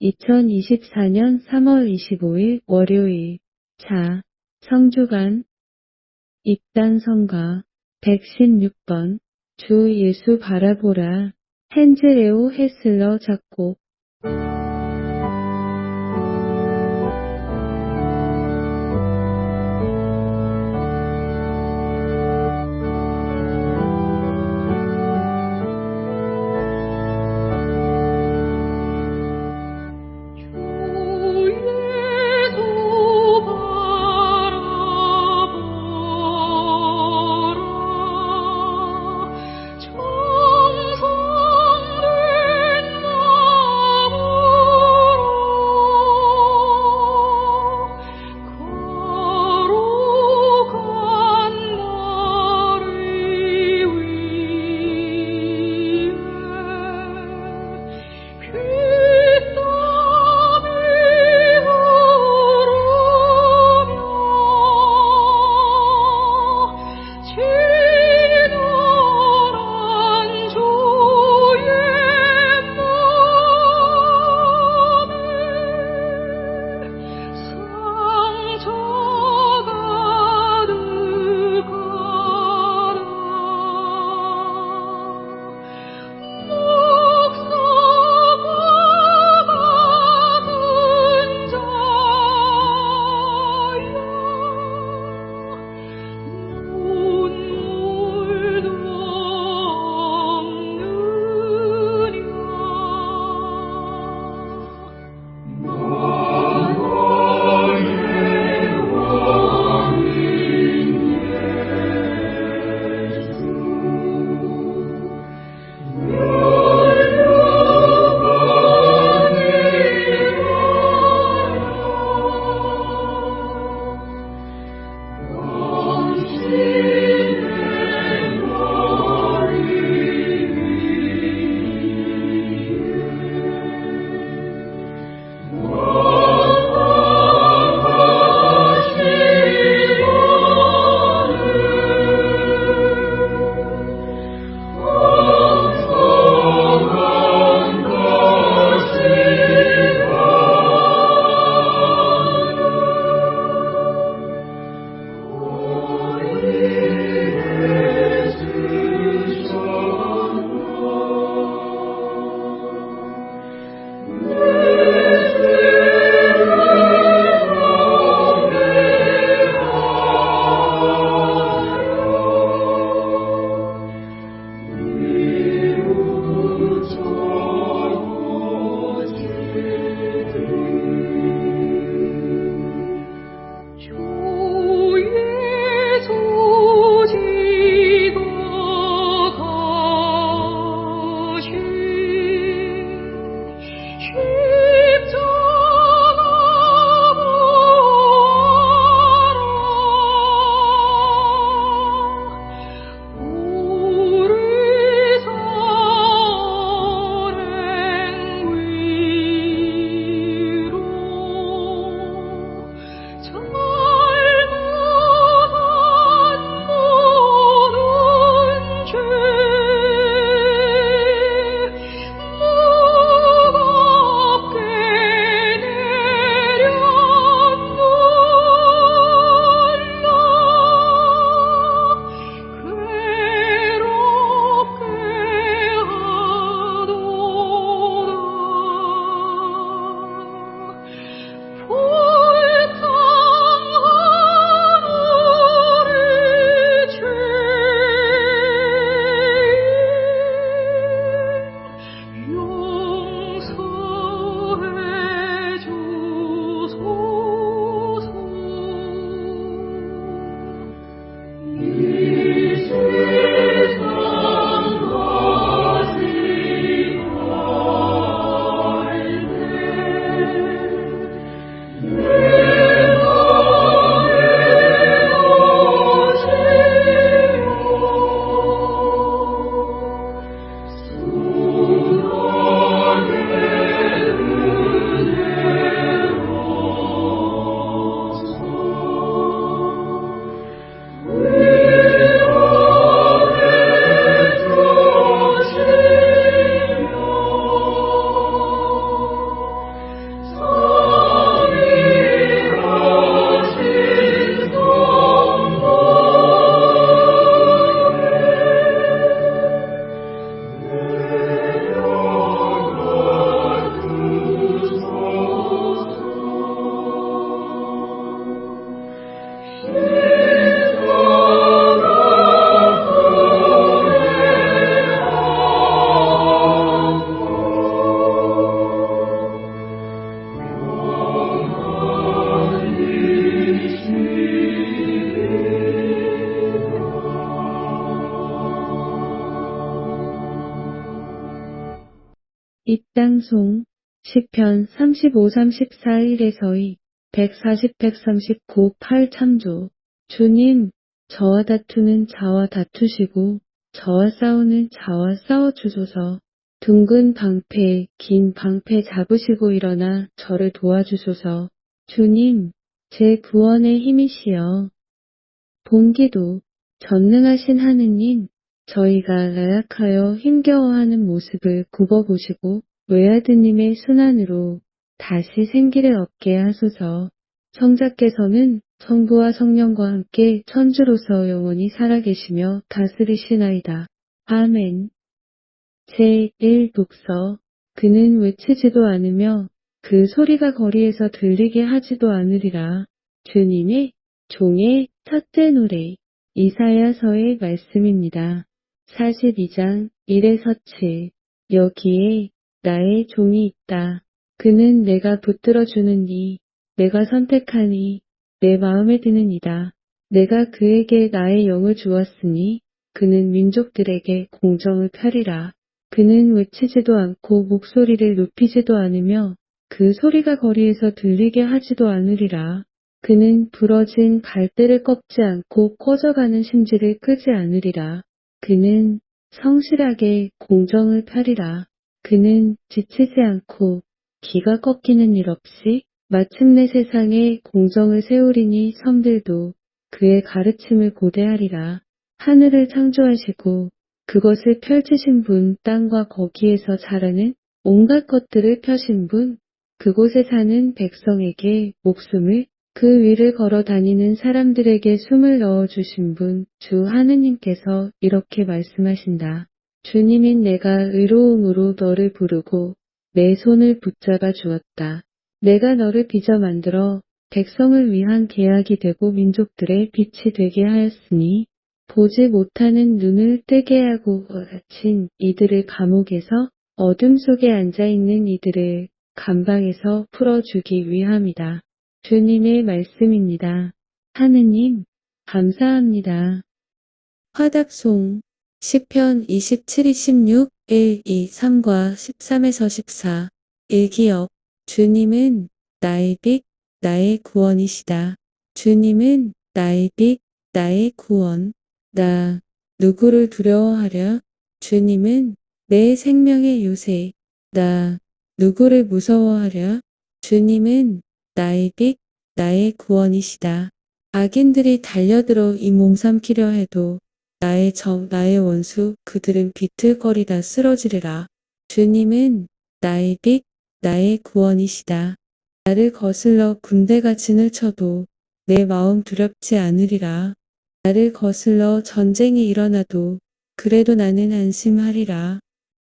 2024년 3월 25일 월요일. 자, 성주간. 입단성과 116번. 주 예수 바라보라. 헨즈레오 헤슬러 작곡. 찬송 시편 35, 34, 1에서 2, 140, 139, 8 참조 주님, 저와 다투는 자와 다투시고 저와 싸우는 자와 싸워 주소서. 둥근 방패, 긴 방패 잡으시고 일어나 저를 도와주소서. 주님, 제 구원의 힘이시여. 본기도 전능하신 하느님, 저희가 나약하여 힘겨워하는 모습을 굽어보시고 외아드님의 순환으로 다시 생기를 얻게 하소서. 성자께서는 성부와 성령과 함께 천주로서 영원히 살아계시며 다스리시나이다. 아멘. 제1 독서 그는 외치지도 않으며 그 소리가 거리에서 들리게 하지도 않으리라. 주님의 종의 첫째 노래 이사야서의 말씀입니다. 42장 1에서 7 여기에 나의 종이 있다. 그는 내가 붙들어 주느니 내가 선택하니 내 마음에 드는 이다. 내가 그에게 나의 영을 주었으니 그는 민족들에게 공정을 펴리라. 그는 외치지도 않고 목소리를 높이지도 않으며 그 소리가 거리에서 들리게 하지도 않으리라. 그는 부러진 갈대를 꺾지 않고 꺼져가는 심지를 끄지 않으리라. 그는 성실하게 공정을 펴리라. 그는 지치지 않고 기가 꺾이는 일 없이 마침내 세상에 공정을 세우리니 섬들도 그의 가르침을 고대하리라. 하늘을 창조하시고 그것을 펼치신 분, 땅과 거기에서 자라는 온갖 것들을 펴신 분, 그곳에 사는 백성에게 목숨을 그 위를 걸어 다니는 사람들에게 숨을 넣어 주신 분, 주 하느님께서 이렇게 말씀하신다. 주님인 내가 의로움으로 너를 부르고 내 손을 붙잡아 주었다. 내가 너를 빚어 만들어 백성을 위한 계약이 되고 민족들의 빛이 되게 하였으니 보지 못하는 눈을 뜨게 하고 갇힌 이들을 감옥에서 어둠 속에 앉아 있는 이들을 감방에서 풀어주기 위함이다. 주님의 말씀입니다. 하느님, 감사합니다. 화답송 시편 27, 26, 1, 2, 3과 13에서 14 일기역 주님은 나의 빛, 나의 구원이시다. 주님은 나의 빛, 나의 구원. 나 누구를 두려워하랴? 주님은 내 생명의 요새. 나 누구를 무서워하랴? 주님은 나의 빛, 나의 구원이시다. 악인들이 달려들어 이 몸 삼키려 해도 나의 적, 나의 원수, 그들은 비틀거리다 쓰러지리라. 주님은 나의 빛, 나의 구원이시다. 나를 거슬러 군대가 진을 쳐도 내 마음 두렵지 않으리라. 나를 거슬러 전쟁이 일어나도 그래도 나는 안심하리라.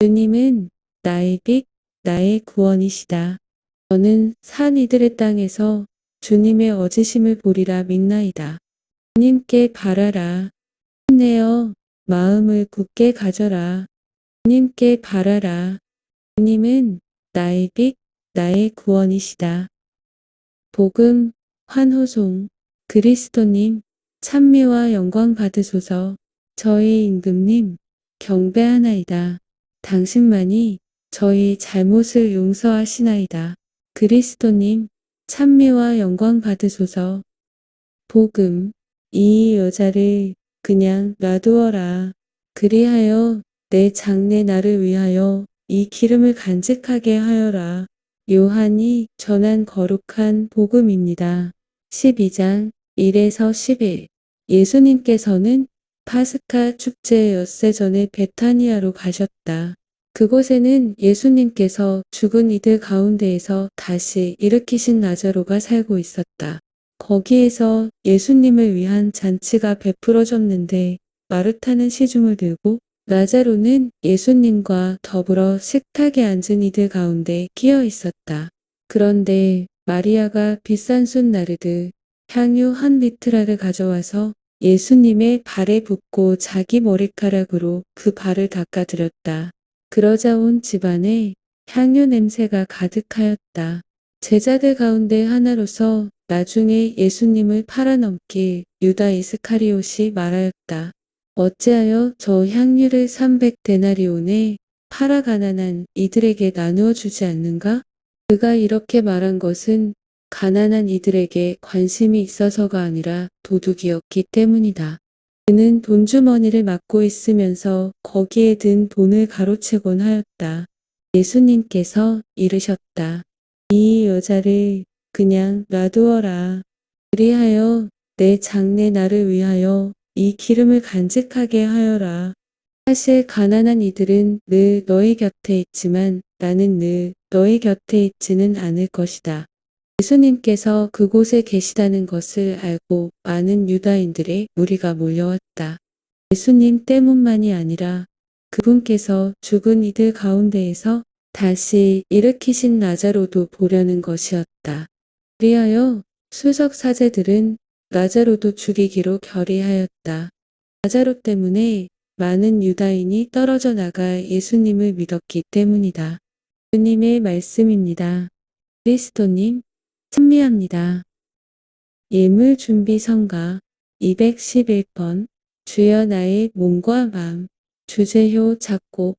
주님은 나의 빛, 나의 구원이시다. 저는 산 이들의 땅에서 주님의 어지심을 보리라 믿나이다. 주님께 바라라. 힘내어 마음을 굳게 가져라. 주님께 바라라. 주님은 나의 빛, 나의 구원이시다. 복음, 환호송, 그리스도님, 찬미와 영광 받으소서. 저희 임금님, 경배하나이다. 당신만이 저희 잘못을 용서하시나이다. 그리스도님, 찬미와 영광 받으소서. 복음, 이 여자를 그냥 놔두어라. 그리하여 내 장래 나를 위하여 이 기름을 간직하게 하여라. 요한이 전한 거룩한 복음입니다. 12장 1에서 11 예수님께서는 파스카 축제 엿새 전에 베타니아로 가셨다. 그곳에는 예수님께서 죽은 이들 가운데에서 다시 일으키신 나자로가 살고 있었다. 거기에서 예수님을 위한 잔치가 베풀어졌는데 마르타는 시중을 들고 나자로는 예수님과 더불어 식탁에 앉은 이들 가운데 끼어 있었다. 그런데 마리아가 비싼 숯 나르드 향유 한 리트라를 가져와서 예수님의 발에 붓고 자기 머리카락으로 그 발을 닦아드렸다. 그러자 온 집안에 향유 냄새가 가득하였다. 제자들 가운데 하나로서 나중에 예수님을 팔아넘길 유다 이스카리옷이 말하였다. 어찌하여 저 향유를 300데나리온에 팔아 가난한 이들에게 나누어 주지 않는가? 그가 이렇게 말한 것은 가난한 이들에게 관심이 있어서가 아니라 도둑이었기 때문이다. 그는 돈주머니를 맡고 있으면서 거기에 든 돈을 가로채곤 하였다. 예수님께서 이르셨다. 이 여자를 그냥 놔두어라. 그리하여 내 장래 나를 위하여 이 기름을 간직하게 하여라. 사실 가난한 이들은 늘 너희 곁에 있지만 나는 늘 너희 곁에 있지는 않을 것이다. 예수님께서 그곳에 계시다는 것을 알고 많은 유다인들의 무리가 몰려왔다. 예수님 때문만이 아니라 그분께서 죽은 이들 가운데에서 다시 일으키신 나자로도 보려는 것이었다. 그리하여 수석 사제들은 나자로도 죽이기로 결의하였다. 나자로 때문에 많은 유다인이 떨어져 나가 예수님을 믿었기 때문이다. 주님의 말씀입니다. 그리스도님, 찬미합니다. 예물 준비 성가 211번 주여 나의 몸과 마음 주제효 작곡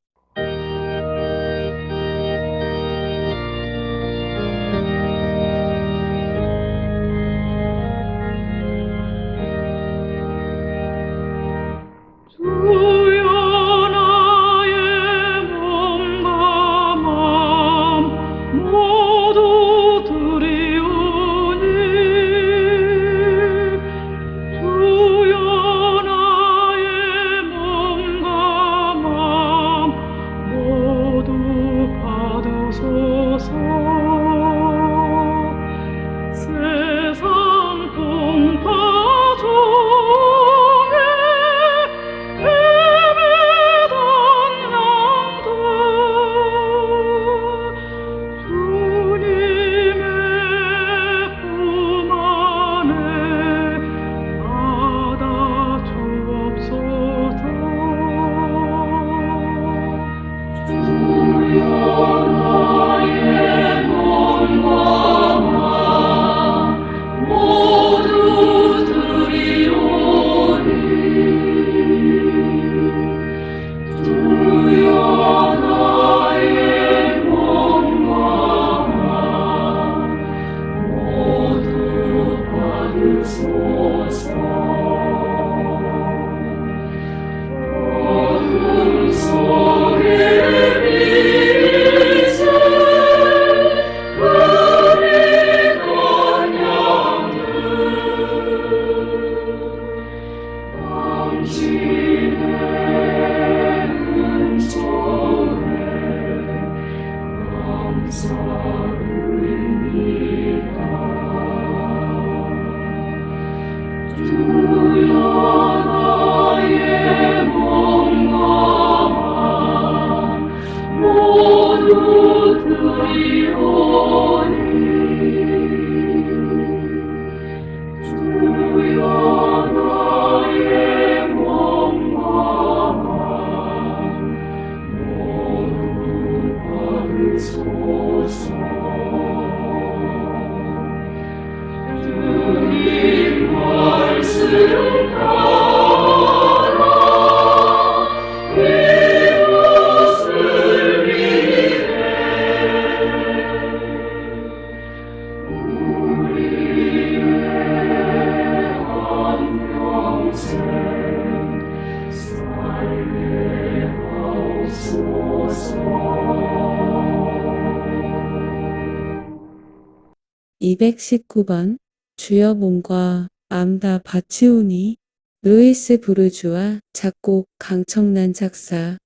219번 주여 몸과 마음 다 바치오니 루이스 부르주아 작곡 강청란 작사.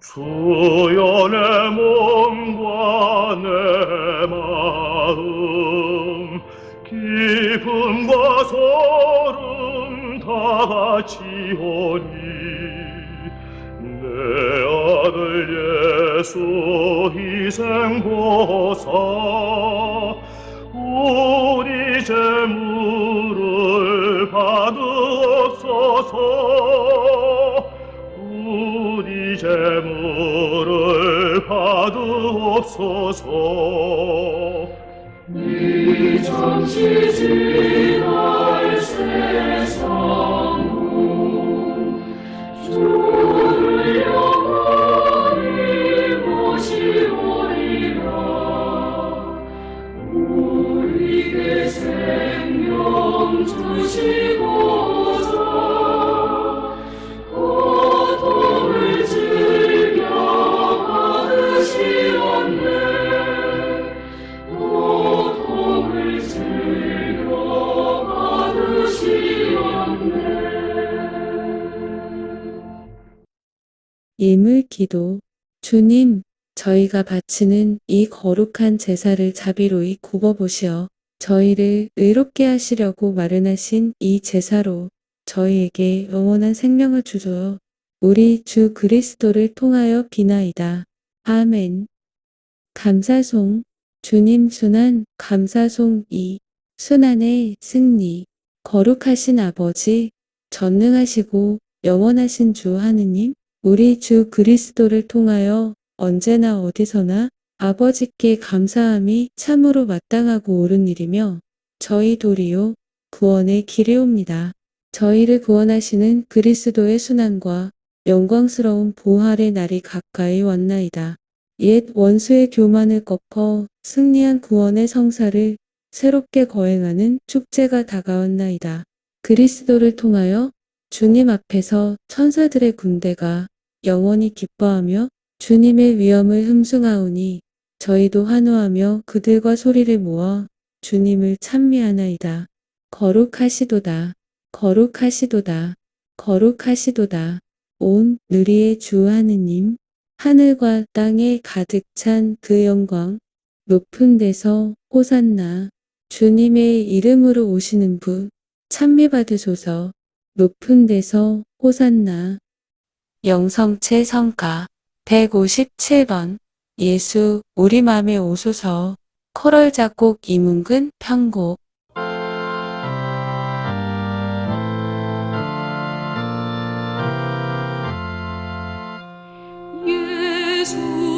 주여 내 몸과 내 마음 기쁨과 소름 다 바치오니 내 아들 예수 희생보사 우리 재물을 받으옵소서. 우리 재물을 받으옵소서. 이 잠시 지나 주시고 예물 기도. 주님, 저희가 바치는 이 거룩한 제사를 자비로이 굽어보시어 저희를 의롭게 하시려고 마련하신 이 제사로 저희에게 영원한 생명을 주소서 우리 주 그리스도를 통하여 비나이다. 아멘. 감사송. 주님 순환 감사송 2. 순환의 승리. 거룩하신 아버지, 전능하시고 영원하신 주 하느님, 우리 주 그리스도를 통하여 언제나 어디서나 아버지께 감사함이 참으로 마땅하고 옳은 일이며 저희 도리요 구원의 길이옵니다. 저희를 구원하시는 그리스도의 순환과 영광스러운 부활의 날이 가까이 왔나이다. 옛 원수의 교만을 꺾어 승리한 구원의 성사를 새롭게 거행하는 축제가 다가왔나이다. 그리스도를 통하여 주님 앞에서 천사들의 군대가 영원히 기뻐하며 주님의 위엄을 흠숭하오니 저희도 환호하며 그들과 소리를 모아 주님을 찬미하나이다. 거룩하시도다. 거룩하시도다. 거룩하시도다. 온 누리의 주 하느님, 하늘과 땅에 가득 찬 그 영광, 높은 데서 호산나, 주님의 이름으로 오시는 분, 찬미받으소서, 높은 데서 호산나. 영성체 성가 157번 예수 우리 맘에 오소서 코럴 작곡 이문근 편곡. 예수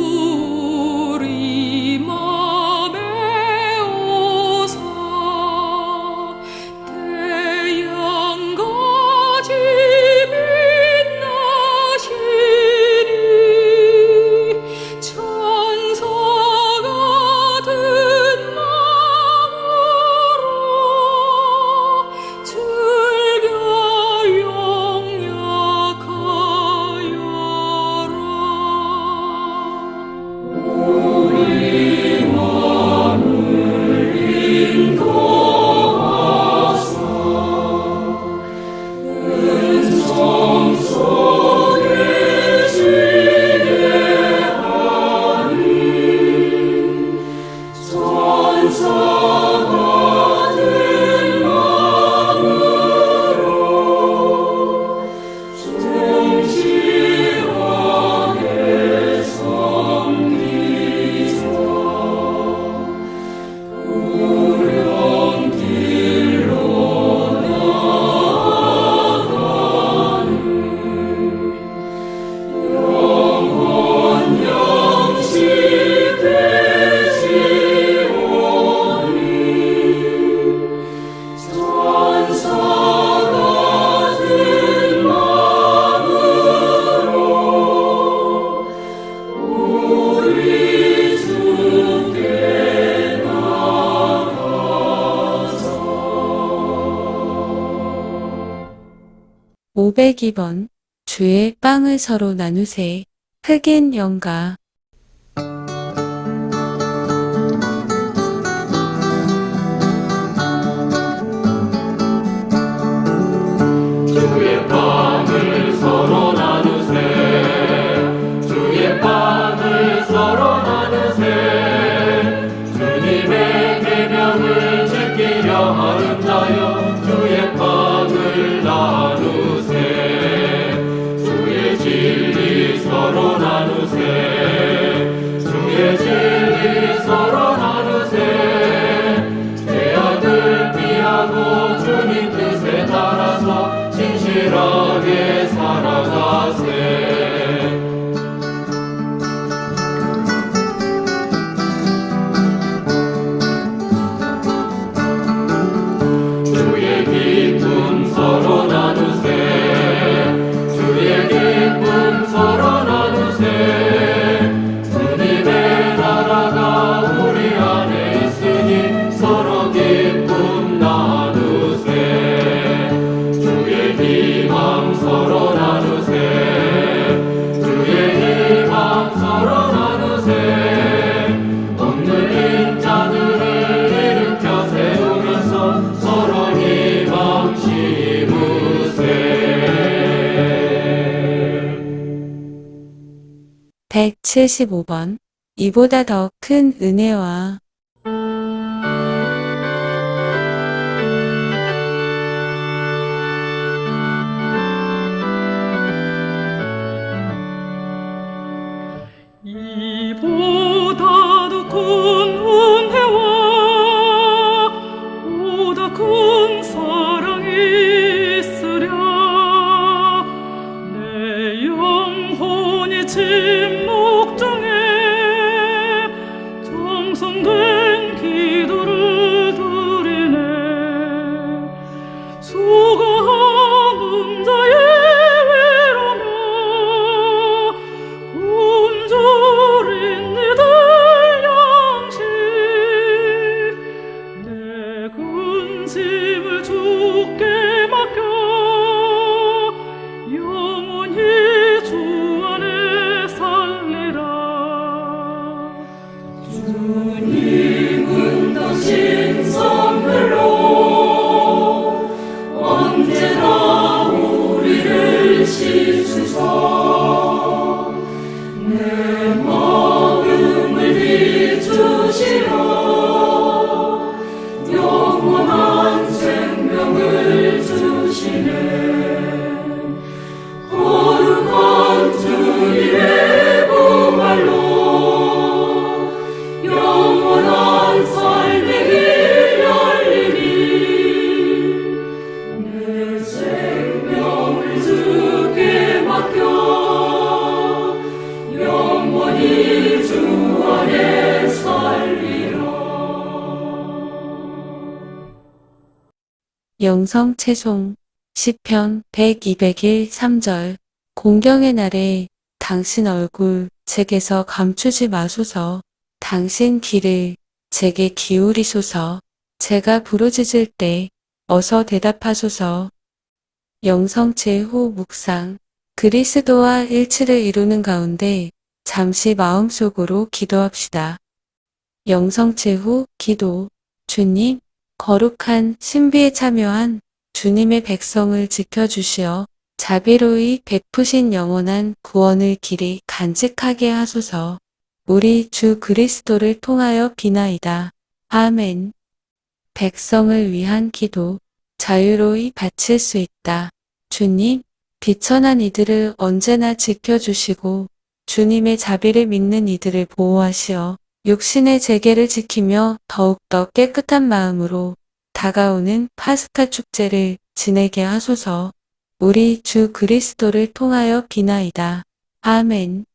102번 주의 빵을 서로 나누세. 흑인 영가 175번. 이보다 더 큰 은혜와 영성 채송 시편 100, 201, 3절. 공경의 날에 당신 얼굴 제게서 감추지 마소서. 당신 귀를 제게 기울이소서. 제가 부르짖을 때 어서 대답하소서. 영성체 후 묵상. 그리스도와 일치를 이루는 가운데 잠시 마음속으로 기도합시다. 영성체 후 기도. 주님 거룩한 신비에 참여한 주님의 백성을 지켜주시어 자비로이 베푸신 영원한 구원을 길이 간직하게 하소서. 우리 주 그리스도를 통하여 비나이다. 아멘. 백성을 위한 기도, 자유로이 바칠 수 있다. 주님, 비천한 이들을 언제나 지켜주시고, 주님의 자비를 믿는 이들을 보호하시어, 육신의 재계를 지키며 더욱더 깨끗한 마음으로 다가오는 파스카 축제를 지내게 하소서. 우리 주 그리스도를 통하여 비나이다. 아멘.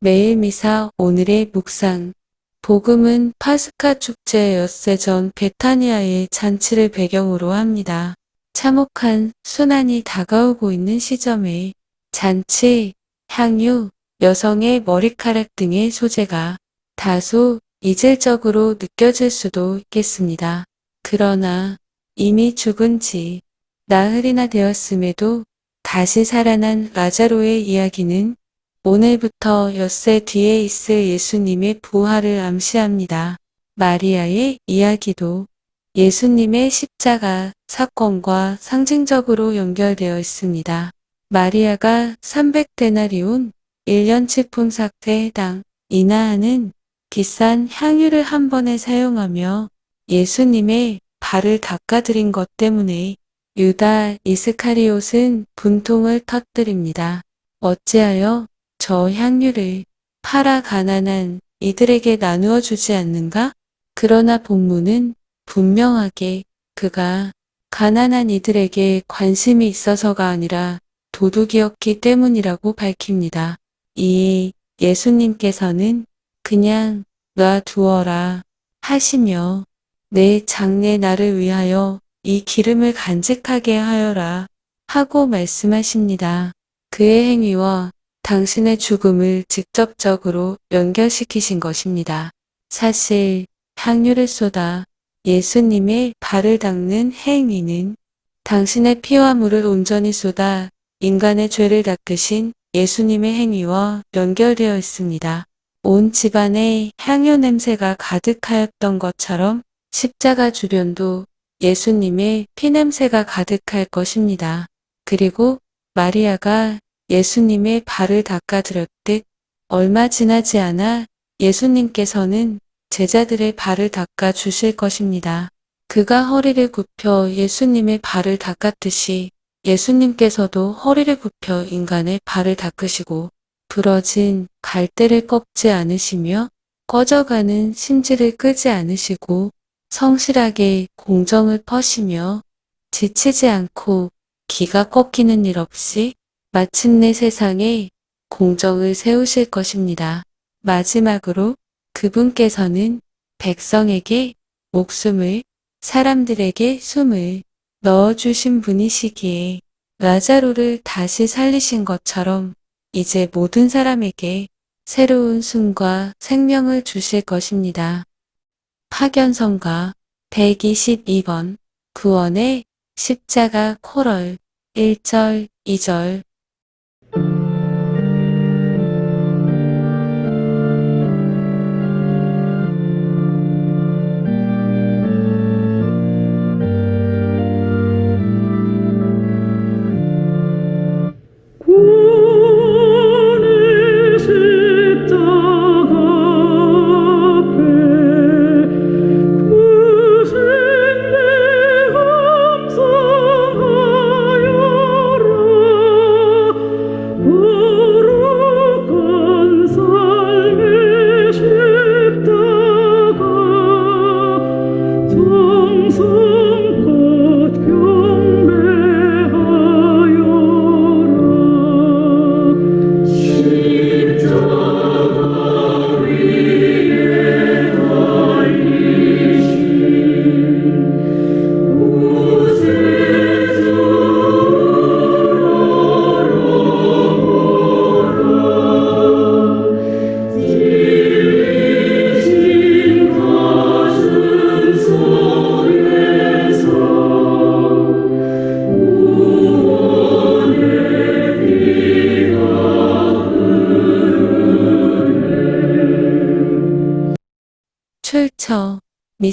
매일 미사 오늘의 묵상. 복음은 파스카 축제 엿새 전 베타니아의 잔치를 배경으로 합니다. 참혹한 순환이 다가오고 있는 시점에 잔치, 향유, 여성의 머리카락 등의 소재가 다소 이질적으로 느껴질 수도 있겠습니다. 그러나 이미 죽은 지 나흘이나 되었음에도 다시 살아난 라자로의 이야기는 오늘부터 엿새 뒤에 있을 예수님의 부활을 암시합니다. 마리아의 이야기도 예수님의 십자가 사건과 상징적으로 연결되어 있습니다. 마리아가 300데나리온 1년치 품삯에 해당 이나하는 비싼 향유를 한 번에 사용하며 예수님의 발을 닦아드린 것 때문에 유다 이스카리옷은 분통을 터뜨립니다. 어찌하여 저 향유를 팔아 가난한 이들에게 나누어 주지 않는가? 그러나 본문은 분명하게 그가 가난한 이들에게 관심이 있어서가 아니라 도둑이었기 때문이라고 밝힙니다. 이에 예수님께서는 그냥 놔두어라 하시며 내 장래 나를 위하여 이 기름을 간직하게 하여라 하고 말씀하십니다. 그의 행위와 당신의 죽음을 직접적으로 연결시키신 것입니다. 사실 향유를 쏟아 예수님의 발을 닦는 행위는 당신의 피와 물을 온전히 쏟아 인간의 죄를 닦으신 예수님의 행위와 연결되어 있습니다. 온 집안에 향유 냄새가 가득하였던 것처럼 십자가 주변도 예수님의 피냄새가 가득할 것입니다. 그리고 마리아가 예수님의 발을 닦아드렸듯 얼마 지나지 않아 예수님께서는 제자들의 발을 닦아 주실 것입니다. 그가 허리를 굽혀 예수님의 발을 닦았듯이 예수님께서도 허리를 굽혀 인간의 발을 닦으시고 부러진 갈대를 꺾지 않으시며 꺼져가는 심지를 끄지 않으시고 성실하게 공정을 퍼시며 지치지 않고 기가 꺾이는 일 없이 마침내 세상에 공정을 세우실 것입니다. 마지막으로 그분께서는 백성에게 목숨을 사람들에게 숨을 넣어주신 분이시기에 라자로를 다시 살리신 것처럼 이제 모든 사람에게 새로운 숨과 생명을 주실 것입니다. 파견성가 122번 구원의 십자가 코럴 1절 2절